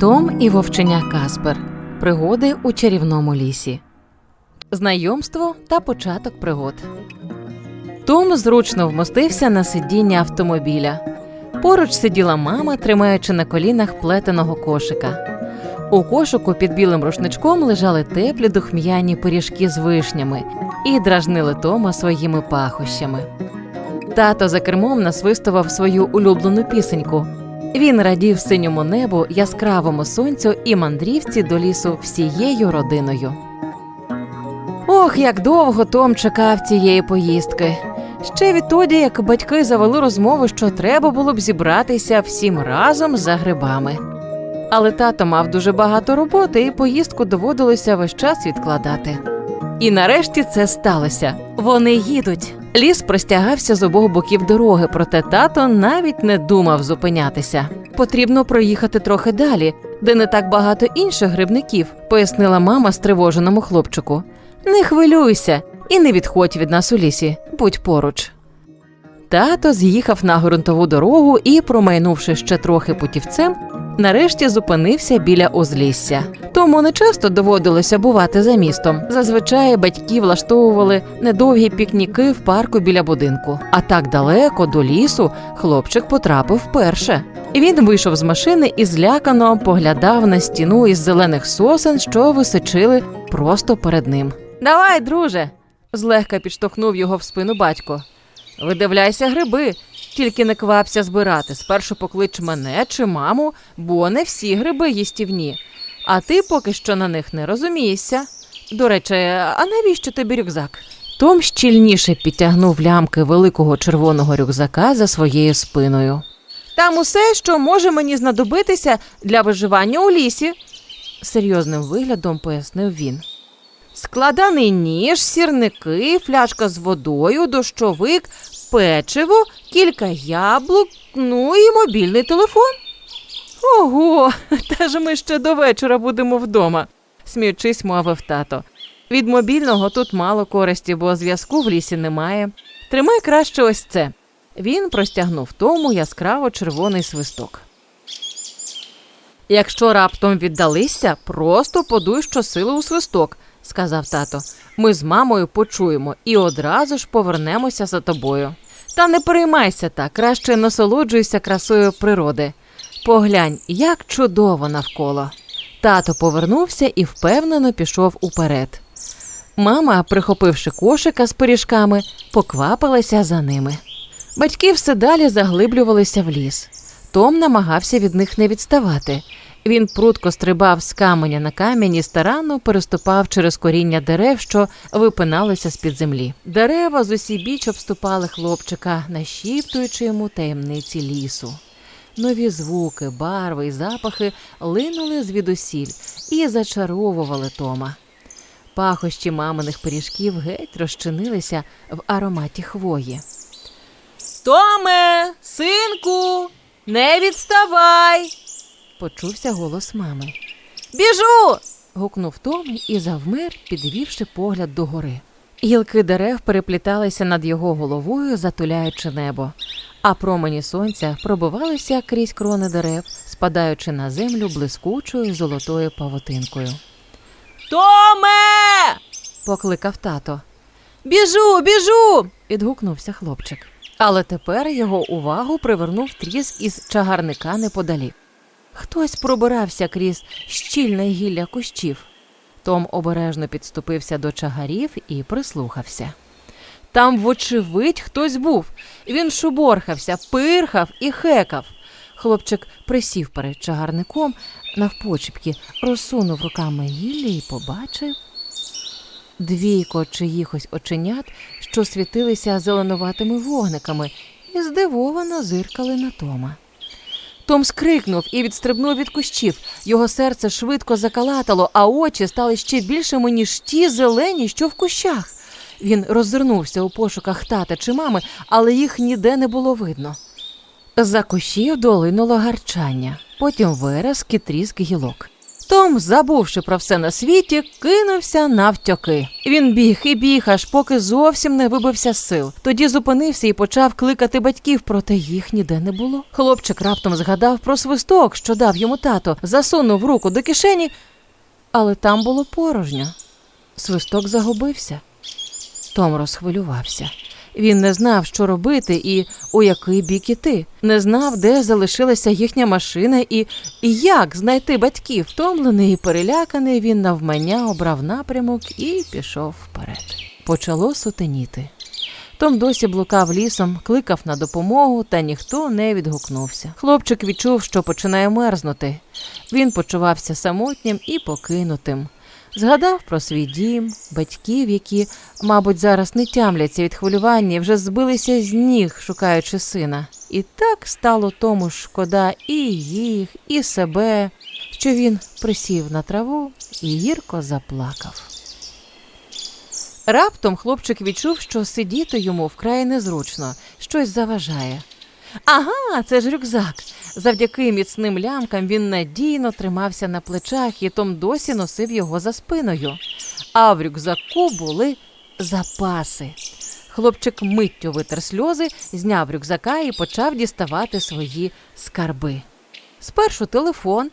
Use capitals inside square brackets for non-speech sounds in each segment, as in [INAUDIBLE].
Том і вовченя Каспер. Пригоди у чарівному лісі. Знайомство та початок пригод. Том зручно вмостився на сидіння автомобіля. Поруч сиділа мама, тримаючи на колінах плетеного кошика. У кошику під білим рушничком лежали теплі духм'яні пиріжки з вишнями і дражнили Тома своїми пахощами. Тато за кермом насвистував свою улюблену пісеньку. Він радів синьому небу, яскравому сонцю і мандрівці до лісу всією родиною. Ох, як довго Том чекав цієї поїздки. Ще відтоді, як батьки завели розмову, що треба було б зібратися всім разом за грибами. Але тато мав дуже багато роботи, і поїздку доводилося весь час відкладати. І нарешті це сталося. Вони їдуть. Ліс простягався з обох боків дороги, проте тато навіть не думав зупинятися. Потрібно проїхати трохи далі, де не так багато інших грибників, пояснила мама стривоженому хлопчику. Не хвилюйся і не відходь від нас у лісі, будь поруч. Тато з'їхав на ґрунтову дорогу і, промайнувши ще трохи путівцем, нарешті зупинився біля узлісся. Тому не часто доводилося бувати за містом. Зазвичай батьки влаштовували недовгі пікніки в парку біля будинку. А так далеко до лісу хлопчик потрапив вперше. Він вийшов з машини і злякано поглядав на стіну із зелених сосен, що височили просто перед ним. Давай, друже, злегка підштовхнув його в спину батько. Видивляйся гриби, тільки не квапся збирати. Спершу поклич мене чи маму, бо не всі гриби їстівні. А ти поки що на них не розумієшся. До речі, а навіщо тобі рюкзак? Том щільніше підтягнув лямки великого червоного рюкзака за своєю спиною. Там усе, що може мені знадобитися для виживання у лісі, серйозним виглядом пояснив він. Складаний ніж, сірники, фляжка з водою, дощовик, печиво, кілька яблук, ну і мобільний телефон. Ого, [LAUGHS] та ж ми ще до вечора будемо вдома, сміючись, мовив тато. Від мобільного тут мало користі, бо зв'язку в лісі немає. Тримай краще ось це. Він простягнув тому яскраво червоний свисток. Якщо раптом віддалися, просто подуй щосили у свисток, сказав тато. Ми з мамою почуємо і одразу ж повернемося за тобою. Та не переймайся так, краще насолоджуйся красою природи. Поглянь, як чудово навколо. Тато повернувся і впевнено пішов уперед. Мама, прихопивши кошика з пиріжками, поквапилася за ними. Батьки все далі заглиблювалися в ліс. Том намагався від них не відставати. Він прудко стрибав з каменя на камінь і старанно переступав через коріння дерев, що випиналися з-під землі. Дерева з усі біч обступали хлопчика, нашіптуючи йому таємниці лісу. Нові звуки, барви й запахи линули звідусіль і зачаровували Тома. Пахощі маминих пиріжків геть розчинилися в ароматі хвої. Томе, синку, не відставай. Почувся голос мами. Біжу. гукнув Том і завмер, підвівши погляд догори. Гілки дерев перепліталися над його головою, затуляючи небо, а промені сонця пробивалися крізь крони дерев, спадаючи на землю блискучою золотою павутинкою. Томе. покликав тато. Біжу, біжу. відгукнувся хлопчик. Але тепер його увагу привернув тріс із чагарника неподалік. Хтось пробирався крізь щільне гілля кущів. Том обережно підступився до чагарів і прислухався. Там, вочевидь, хтось був. Він шуборхався, пирхав і хекав. Хлопчик присів перед чагарником навпочіпки, розсунув руками гілля і побачив двійко чиїхось оченят, що світилися зеленуватими вогниками, і здивовано зиркали на Тома. Том скрикнув і відстрибнув від кущів. Його серце швидко закалатало, а очі стали ще більшими, ніж ті зелені, що в кущах. Він роззирнувся у пошуках тата чи мами, але їх ніде не було видно. За кущів долинуло гарчання, потім виразки тріск гілок. Том, забувши про все на світі, кинувся навтьоки. Він біг і біг, аж поки зовсім не вибився з сил. Тоді зупинився і почав кликати батьків, проте їх ніде не було. Хлопчик раптом згадав про свисток, що дав йому тато, засунув руку до кишені, але там було порожньо. Свисток загубився. Том розхвилювався. Він не знав, що робити і у який бік іти. Не знав, де залишилася їхня машина і, і як знайти батьків. Втомлений і переляканий, він навмання обрав напрямок і пішов вперед. Почало сутеніти. Том досі блукав лісом, кликав на допомогу, та ніхто не відгукнувся. Хлопчик відчув, що починає мерзнути. Він почувався самотнім і покинутим. Згадав про свій дім, батьків, які, мабуть, зараз не тямляться від хвилювання, вже збилися з ніг, шукаючи сина. І так стало тому шкода і їх, і себе, що він присів на траву і гірко заплакав. Раптом хлопчик відчув, що сидіти йому вкрай незручно, щось заважає. Ага, це ж рюкзак. Завдяки міцним лямкам він надійно тримався на плечах, і Том досі носив його за спиною. А в рюкзаку були запаси. Хлопчик миттю витер сльози, зняв рюкзака і почав діставати свої скарби. Спершу телефон,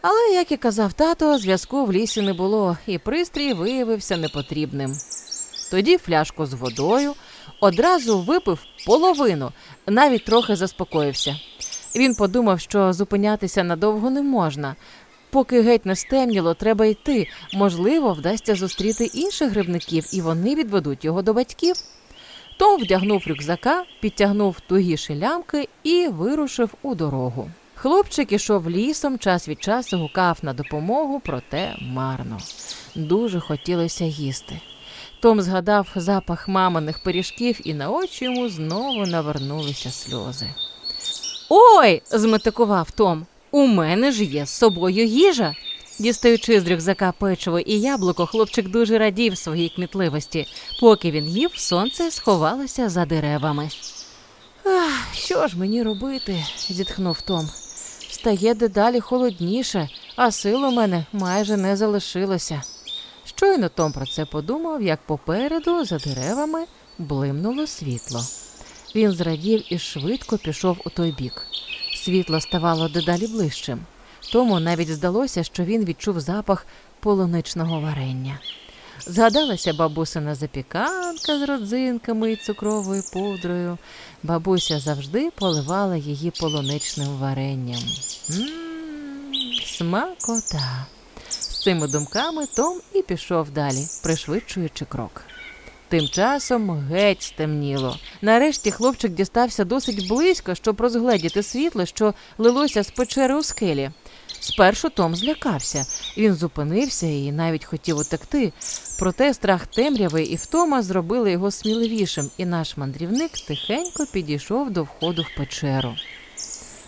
але, як і казав тато, зв'язку в лісі не було, і пристрій виявився непотрібним. Тоді фляжку з водою одразу випив половину, навіть трохи заспокоївся. Він подумав, що зупинятися надовго не можна. Поки геть не стемніло, треба йти. Можливо, вдасться зустріти інших грибників, і вони відведуть його до батьків. Том вдягнув рюкзака, підтягнув тугіші лямки і вирушив у дорогу. Хлопчик ішов лісом, час від часу гукав на допомогу, проте марно. Дуже хотілося їсти. Том згадав запах маминих пиріжків, і на очі йому знову навернулися сльози. Ой, зметикував Том. У мене ж є з собою їжа. Дістаючи з рюкзака печиво і яблуко, хлопчик дуже радів своїй кмітливості. Поки він їв, сонце сховалося за деревами. Ах, що ж мені робити? зітхнув Том. Стає дедалі холодніше, а сил у мене майже не залишилося. Щойно Том про це подумав, як попереду, за деревами, блимнуло світло. Він зрадів і швидко пішов у той бік. Світло ставало дедалі ближчим. Тому навіть здалося, що він відчув запах полуничного варення. Згадалася бабусина запіканка з родзинками і цукровою пудрою. Бабуся завжди поливала її полуничним варенням. М, Смакота. Цими думками Том і пішов далі, пришвидшуючи крок. Тим часом геть стемніло. Нарешті хлопчик дістався досить близько, щоб розгледіти світло, що лилося з печери у скелі. Спершу Том злякався. Він зупинився і навіть хотів утекти. Проте страх темряви і втома зробили його сміливішим, і наш мандрівник тихенько підійшов до входу в печеру.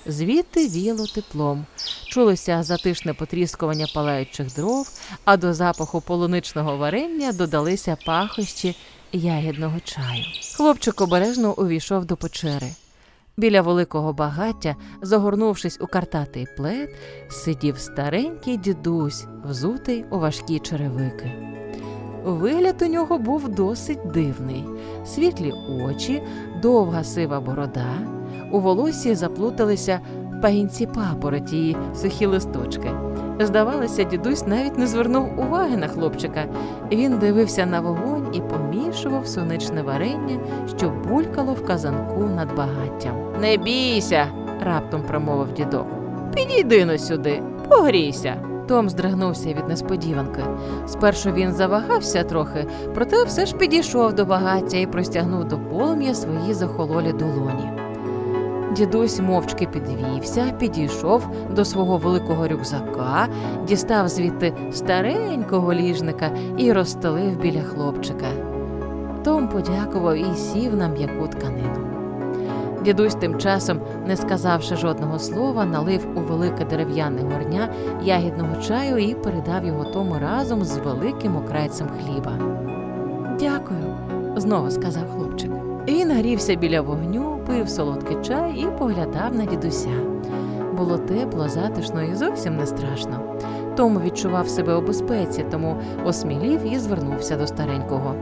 Звідти віяло теплом. Чулося затишне потріскування палаючих дров, а до запаху полуничного варення додалися пахощі ягідного чаю. Хлопчик обережно увійшов до печери. Біля великого багаття, загорнувшись у картатий плед, сидів старенький дідусь, взутий у важкі черевики. Вигляд у нього був досить дивний: світлі очі, довга сива борода, у волосі заплуталися пагінці папороті і сухі листочки. Здавалося, дідусь навіть не звернув уваги на хлопчика. Він дивився на вогонь і помішував сонячне варення, що булькало в казанку над багаттям. Не бійся, раптом промовив дідок. Підійди но сюди, погрійся. Том здригнувся від несподіванки. Спершу він завагався трохи, проте все ж підійшов до багаття і простягнув до полум'я свої захололі долоні. Дідусь мовчки підвівся, підійшов до свого великого рюкзака, дістав звідти старенького ліжника і розстелив біля хлопчика. Том подякував і сів на м'яку тканину. Дідусь тим часом, не сказавши жодного слова, налив у велике дерев'яне горня ягідного чаю і передав його тому разом з великим окрайцем хліба. Дякую, знову сказав хлопчик. Він грівся біля вогню, пив солодкий чай і поглядав на дідуся. Було тепло, затишно і зовсім не страшно. Том відчував себе у безпеці, тому осмілів і звернувся до старенького.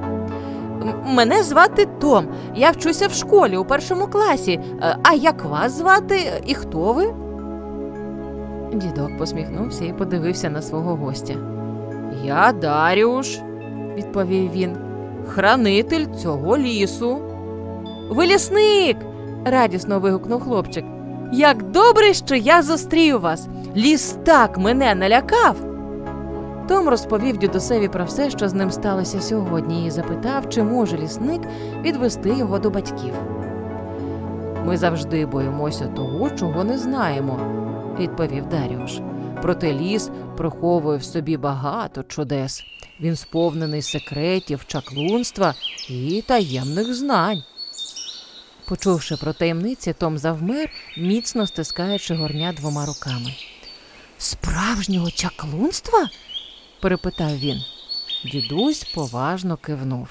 Мене звати Том. Я вчуся в школі у першому класі. Е, А як вас звати і хто ви? Дідок посміхнувся і подивився на свого гостя. Я Даріуш, відповів він, хранитель цього лісу. Ви лісник. Радісно вигукнув хлопчик. Як добре, що я зустрів вас. Ліс так мене налякав. Том розповів дідусеві про все, що з ним сталося сьогодні, і запитав, чи може лісник відвести його до батьків. Ми завжди боїмося того, чого не знаємо, відповів Даріуш. Проте ліс приховує в собі багато чудес. Він сповнений секретів, чаклунства і таємних знань. Почувши про таємниці, Том завмер, міцно стискаючи горня двома руками. Справжнього чаклунства? перепитав він. Дідусь поважно кивнув.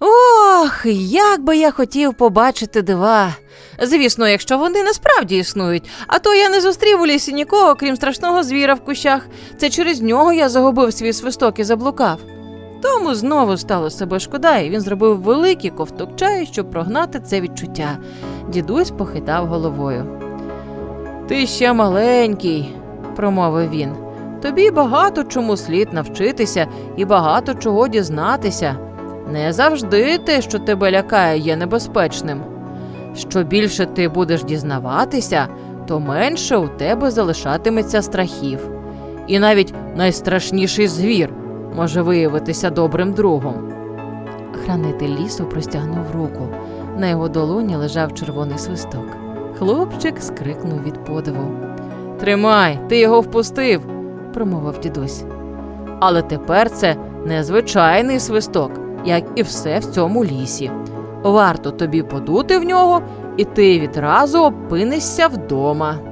Ох, як би я хотів побачити дива. Звісно, якщо вони насправді існують, а то я не зустрів у лісі нікого, крім страшного звіра в кущах. Це через нього я загубив свій свисток і заблукав. Тому знову стало себе шкода, і він зробив великий ковток чаю, щоб прогнати це відчуття. Дідусь похитав головою. Ти ще маленький, промовив він. Тобі багато чому слід навчитися і багато чого дізнатися. Не завжди те, що тебе лякає, є небезпечним. Що більше ти будеш дізнаватися, то менше у тебе залишатиметься страхів. І навіть найстрашніший звір може виявитися добрим другом. Хранитель лісу простягнув руку. На його долоні лежав червоний свисток. Хлопчик скрикнув від подиву. Тримай, ти його впустив, промовив дідусь. Але тепер це незвичайний свисток, як і все в цьому лісі. Варто тобі подути в нього, і ти відразу опинишся вдома.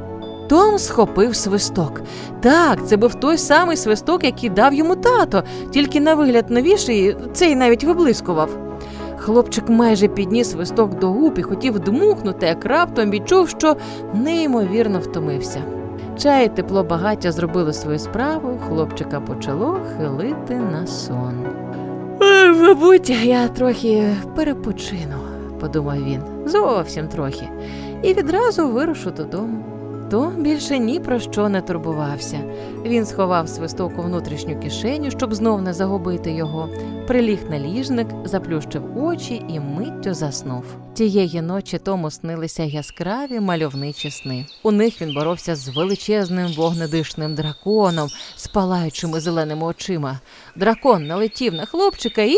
Том схопив свисток. Так, це був той самий свисток, який дав йому тато, тільки на вигляд новіший, цей навіть виблискував. Хлопчик майже підніс свисток до губ і хотів дмухнути, як раптом відчув, що неймовірно втомився. Чай і тепло багаття зробили свою справу, хлопчика почало хилити на сон. «Е, Мабуть, я трохи перепочину, подумав він, зовсім трохи, і відразу вирушу додому. Том більше ні про що не турбувався. Він сховав свисток у внутрішню кишеню, щоб знов не загубити його, приліг на ліжник, заплющив очі і миттю заснув. Тієї ночі тому снилися яскраві мальовничі сни. У них він боровся з величезним вогнедишним драконом з палаючими зеленими очима. Дракон налетів на хлопчика і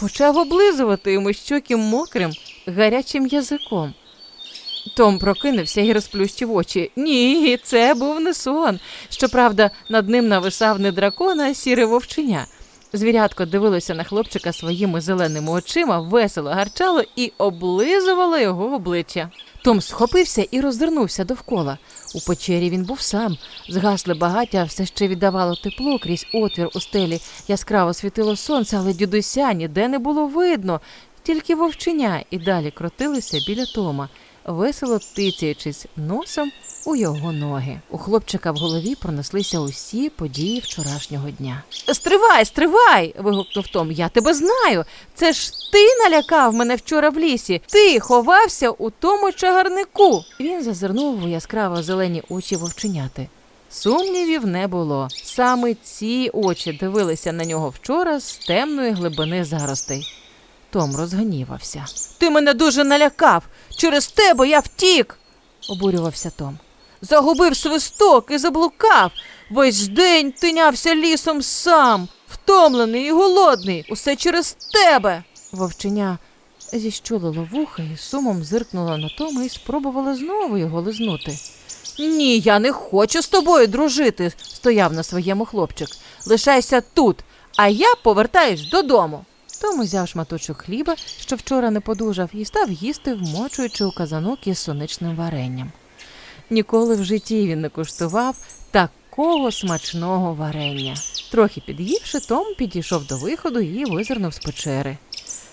почав облизувати йому щоки мокрим, гарячим язиком. Том прокинувся і розплющив очі. Ні, це був не сон. Щоправда, над ним нависав не дракон, а сіре вовченя. Звірятко дивилося на хлопчика своїми зеленими очима, весело гарчало і облизувало його обличчя. Том схопився і роззирнувся довкола. У печері він був сам. Згасли багаття, все ще віддавало тепло крізь отвір у стелі. Яскраво світило сонце, але дідуся ніде не було видно. Тільки вовченя і далі крутилися біля Тома весело тицяючись носом у його ноги. У хлопчика в голові пронеслися усі події вчорашнього дня. Стривай, стривай. вигукнув Том. Я тебе знаю. Це ж ти налякав мене вчора в лісі. Ти ховався у тому чагарнику. Він зазирнув у яскраво зелені очі вовченяти. Сумнівів не було. Саме ці очі дивилися на нього вчора з темної глибини заростей. Том розгнівався. Ти мене дуже налякав. Через тебе я втік, обурювався Том. Загубив свисток і заблукав. Весь день тинявся лісом сам, втомлений і голодний. Усе через тебе. Вовченя зіщулило вуха і сумом зиркнуло на Тома і спробувало знову його лизнути. Ні, я не хочу з тобою дружити, стояв на своєму хлопчик. Лишайся тут, а я повертаюсь додому. Том узяв шматочок хліба, що вчора не подужав, і став їсти, вмочуючи у казанок із соничним варенням. Ніколи в житті він не куштував такого смачного варення. Трохи під'ївши, Том підійшов до виходу і визирнув з печери.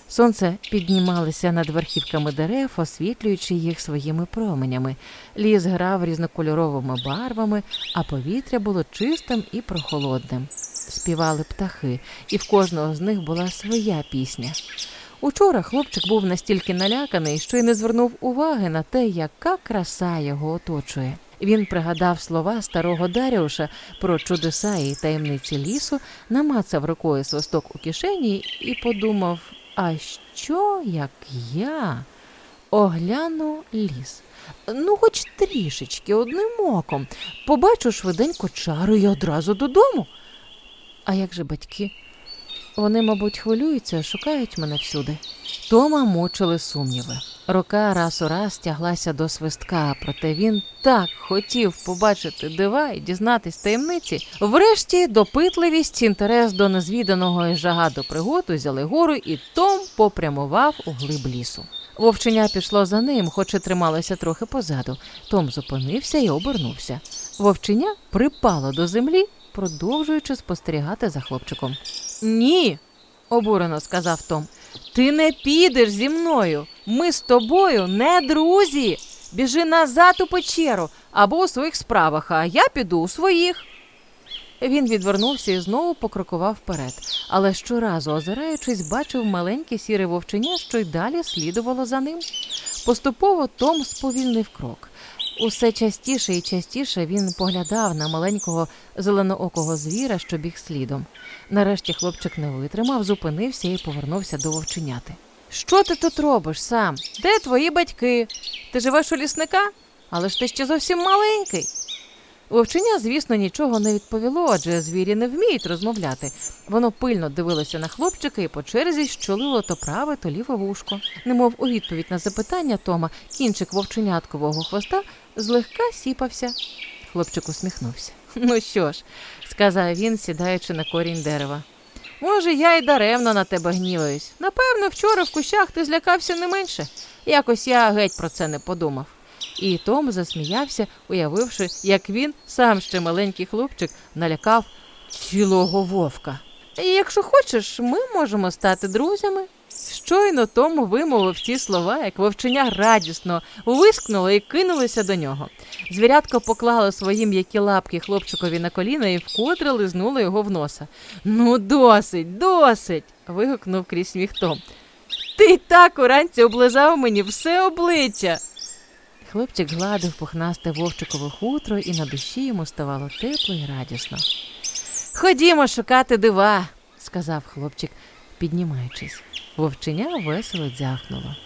Сонце піднімалося над верхівками дерев, освітлюючи їх своїми променями. Ліс грав різнокольоровими барвами, а повітря було чистим і прохолодним. Співали птахи, і в кожного з них була своя пісня. Учора хлопчик був настільки наляканий, що й не звернув уваги на те, яка краса його оточує. Він пригадав слова старого Даріуша про чудеса і таємниці лісу, намацав рукою свисток у кишені і подумав: а що як я огляну ліс? Ну, хоч трішечки, одним оком, побачу швиденько чару і одразу додому. А як же батьки? Вони, мабуть, хвилюються, шукають мене всюди. Тома мучили сумніви. Рука раз у раз тяглася до свистка, проте він так хотів побачити дива і дізнатись таємниці. Врешті допитливість, інтерес до незвіданого і жага до пригод узяли гору, і Том попрямував у глиб лісу. Вовченя пішло за ним, хоч і трималося трохи позаду. Том зупинився і обернувся. Вовченя припало до землі, продовжуючи спостерігати за хлопчиком. Ні, обурено сказав Том. Ти не підеш зі мною. Ми з тобою не друзі. Біжи назад у печеру або у своїх справах, а я піду у своїх. Він відвернувся і знову покрокував вперед, але щоразу, озираючись, бачив маленьке сіре вовченя, що й далі слідувало за ним. Поступово Том сповільнив крок. Усе частіше і частіше він поглядав на маленького зеленоокого звіра, що біг слідом. Нарешті хлопчик не витримав, зупинився і повернувся до вовченяти. Що ти тут робиш сам? Де твої батьки? Ти живеш у лісника? Але ж ти ще зовсім маленький. Вовченя, звісно, нічого не відповіло, адже звірі не вміють розмовляти. Воно пильно дивилося на хлопчика і по черзі щолило то праве, то ліве вушко. Немов у відповідь на запитання Тома, кінчик вовченяткового хвоста злегка сіпався. Хлопчик усміхнувся. [LAUGHS] Ну що ж, сказав він, сідаючи на корінь дерева. Може, я й даремно на тебе гніваюсь. Напевно, вчора в кущах ти злякався не менше. Якось я геть про це не подумав. І Том засміявся, уявивши, як він, сам ще маленький хлопчик, налякав цілого вовка. Якщо хочеш, ми можемо стати друзями. Щойно Том вимовив ці слова, як вовченя радісно вискнуло і кинулося до нього. Звірятко поклало свої м'які лапки хлопчикові на коліна і вкотре лизнуло його в носа. Ну, досить, досить. вигукнув крізь сміх Том. Ти й так уранці облизав мені все обличчя. Хлопчик гладив пухнасте вовчикове хутро, і на душі йому ставало тепло і радісно. Ходімо шукати дива, сказав хлопчик, піднімаючись. Вовченя весело дзяхнуло.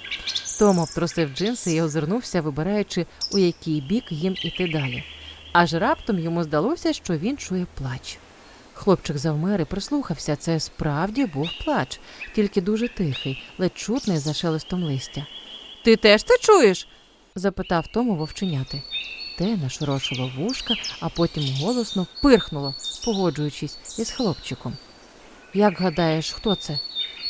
Том обтрусив джинси і озирнувся, вибираючи, у який бік їм іти далі. Аж раптом йому здалося, що він чує плач. Хлопчик завмер і прислухався. Це справді був плач, тільки дуже тихий, ледь чутний за шелестом листя. Ти теж це чуєш? Запитав Тому вовченяти. Те нашорошило вушка, а потім голосно пирхнуло, погоджуючись із хлопчиком. Як гадаєш, хто це?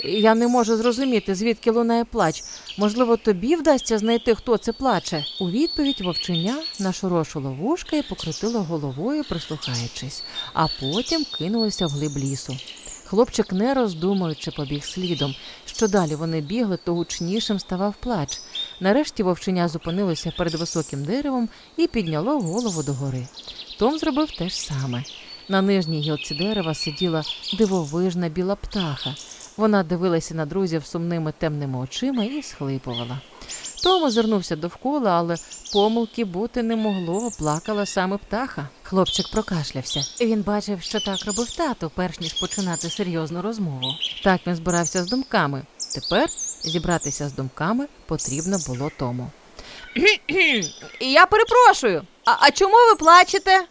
Я не можу зрозуміти, звідки лунає плач. Можливо, тобі вдасться знайти, хто це плаче. У відповідь вовченя нашорошило вушка і покрутило головою, прислухаючись, а потім кинулося вглиб лісу. Хлопчик, не роздумуючи, побіг слідом. Що далі вони бігли, то гучнішим ставав плач. Нарешті вовченя зупинилося перед високим деревом і підняло голову догори. Том зробив те ж саме. На нижній гілці дерева сиділа дивовижна біла птаха. Вона дивилася на друзів сумними темними очима і схлипувала. Том озирнувся довкола, але помилки бути не могло, плакала саме птаха. Хлопчик прокашлявся. Він бачив, що так робив тато, перш ніж починати серйозну розмову. Так він збирався з думками. Тепер зібратися з думками потрібно було тому. [CLEARS THROAT] Я перепрошую. А, а чому ви плачете?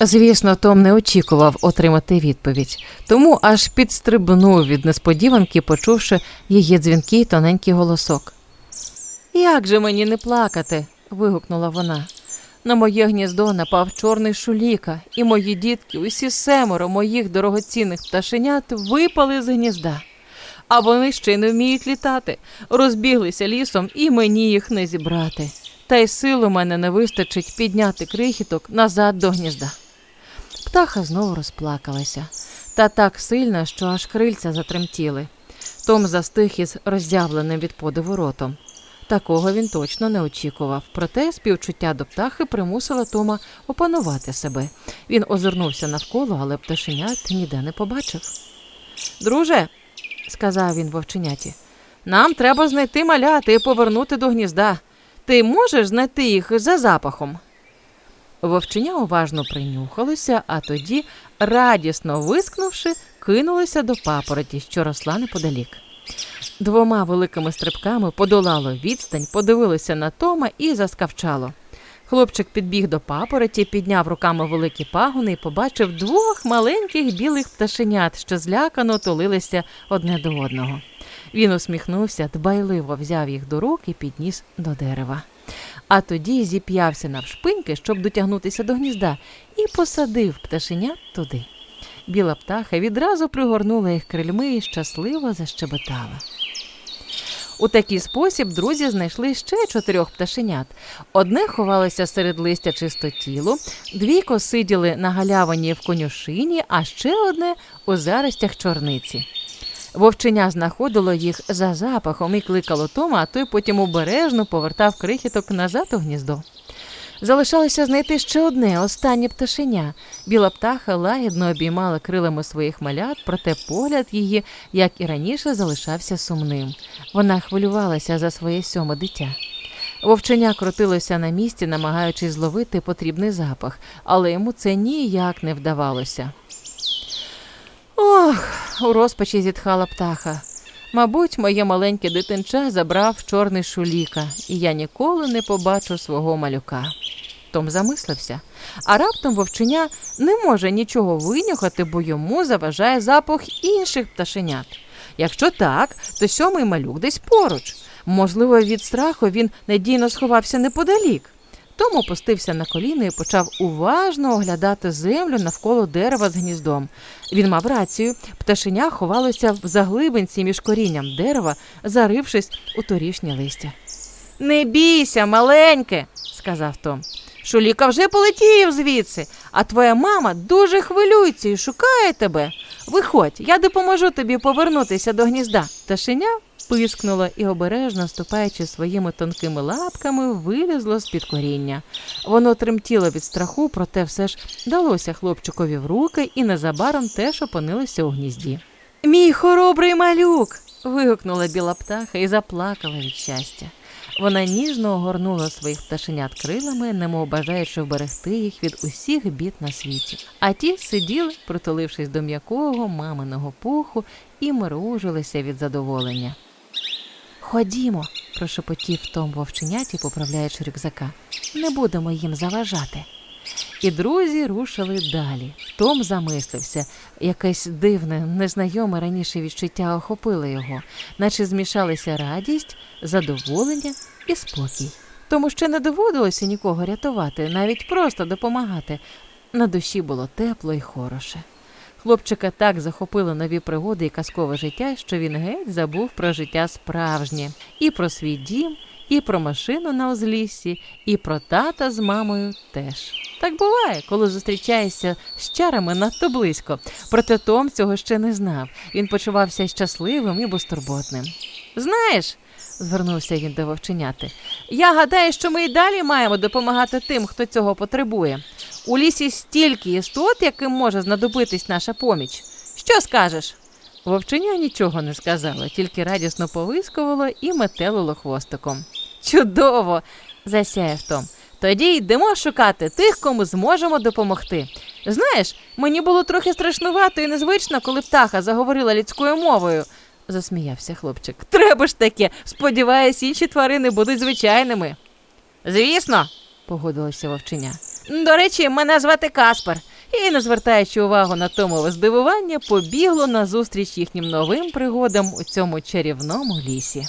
Звісно, Том не очікував отримати відповідь, тому аж підстрибнув від несподіванки, почувши її дзвінкий тоненький голосок. Як же мені не плакати? вигукнула вона. На моє гніздо напав чорний шуліка, і мої дітки, усі семеро моїх дорогоцінних пташенят випали з гнізда. А вони ще й не вміють літати, розбіглися лісом, і мені їх не зібрати. Та й сил у мене не вистачить підняти крихіток назад до гнізда. Птаха знову розплакалася, та так сильно, що аж крильця затремтіли. Том застиг із роззявленим від подиву ротом. Такого він точно не очікував, проте співчуття до птахи примусило Тома опанувати себе. Він озирнувся навколо, але пташенят ніде не побачив. Друже, сказав він вовченяті, нам треба знайти малят і повернути до гнізда. Ти можеш знайти їх за запахом? Вовченя уважно принюхалося, а тоді, радісно вискнувши, кинулося до папороті, що росла неподалік. Двома великими стрибками подолало відстань, подивилося на Тома і заскавчало. Хлопчик підбіг до папороті, підняв руками великі пагони і побачив двох маленьких білих пташенят, що злякано тулилися одне до одного. Він усміхнувся, дбайливо взяв їх до рук і підніс до дерева. А тоді зіп'явся навшпиньки, щоб дотягнутися до гнізда, і посадив пташенят туди. Біла птаха відразу пригорнула їх крильми і щасливо защебетала. У такий спосіб друзі знайшли ще чотирьох пташенят. Одне ховалося серед листя чистотілу, двійко сиділи на галявині в конюшині, а ще одне у заростях чорниці. Вовченя знаходило їх за запахом і кликало Тома, а той потім обережно повертав крихіток назад у гніздо. Залишалося знайти ще одне, останнє пташеня. Біла птаха лагідно обіймала крилами своїх малят, проте погляд її, як і раніше, залишався сумним. Вона хвилювалася за своє сьоме дитя. Вовченя крутилося на місці, намагаючись зловити потрібний запах, але йому це ніяк не вдавалося. Ох, у розпачі зітхала птаха. Мабуть, моє маленьке дитинча забрав чорний шуліка, і я ніколи не побачу свого малюка. Том замислився, а раптом вовченя не може нічого винюхати, бо йому заважає запах інших пташенят. Якщо так, то сьомий малюк десь поруч. Можливо, від страху він надійно сховався неподалік. Том опустився на коліна і почав уважно оглядати землю навколо дерева з гніздом. Він мав рацію, пташеня ховалося в заглибинці між корінням дерева, зарившись у торішнє листя. Не бійся, маленьке, сказав Том. Шуліка вже полетів звідси, а твоя мама дуже хвилюється і шукає тебе. Виходь, я допоможу тобі повернутися до гнізда. Пташеня пискнуло і, обережно ступаючи своїми тонкими лапками, вилізло з-під коріння. Воно тремтіло від страху, проте все ж далося хлопчикові в руки і незабаром теж опинилося у гнізді. Мій хоробрий малюк. вигукнула біла птаха і заплакала від щастя. Вона ніжно огорнула своїх пташенят крилами, немов бажаючи вберегти їх від усіх бід на світі. А ті сиділи, притулившись до м'якого маминого пуху, і мружилися від задоволення. Ходімо, прошепотів Том вовченяті, поправляючи рюкзака. Не будемо їм заважати. І друзі рушили далі. Том замислився. Якесь дивне, незнайоме раніше відчуття охопило його, наче змішалися радість, задоволення і спокій. Тому ще не доводилося нікого рятувати, навіть просто допомагати. На душі було тепло і хороше. Хлопчика так захопили нові пригоди і казкове життя, що він геть забув про життя справжнє, і про свій дім, і про машину на узліссі, і про тата з мамою теж. Так буває, коли зустрічаєшся з чарами надто близько. Проте Том цього ще не знав. Він почувався щасливим і безтурботним. Знаєш, звернувся він до вовченяти, я гадаю, що ми й далі маємо допомагати тим, хто цього потребує. У лісі стільки істот, яким може знадобитись наша поміч. Що скажеш? Вовченя нічого не сказала, тільки радісно повискувало і метелило хвостиком. Чудово! засяяв Том. Тоді йдемо шукати тих, кому зможемо допомогти. Знаєш, мені було трохи страшнувато і незвично, коли птаха заговорила людською мовою, засміявся хлопчик. Треба ж таке. Сподіваюсь, інші тварини будуть звичайними. Звісно, погодилося вовченя. До речі, мене звати Каспер. І, не звертаючи увагу на Томове здивування, побігло назустріч їхнім новим пригодам у цьому чарівному лісі.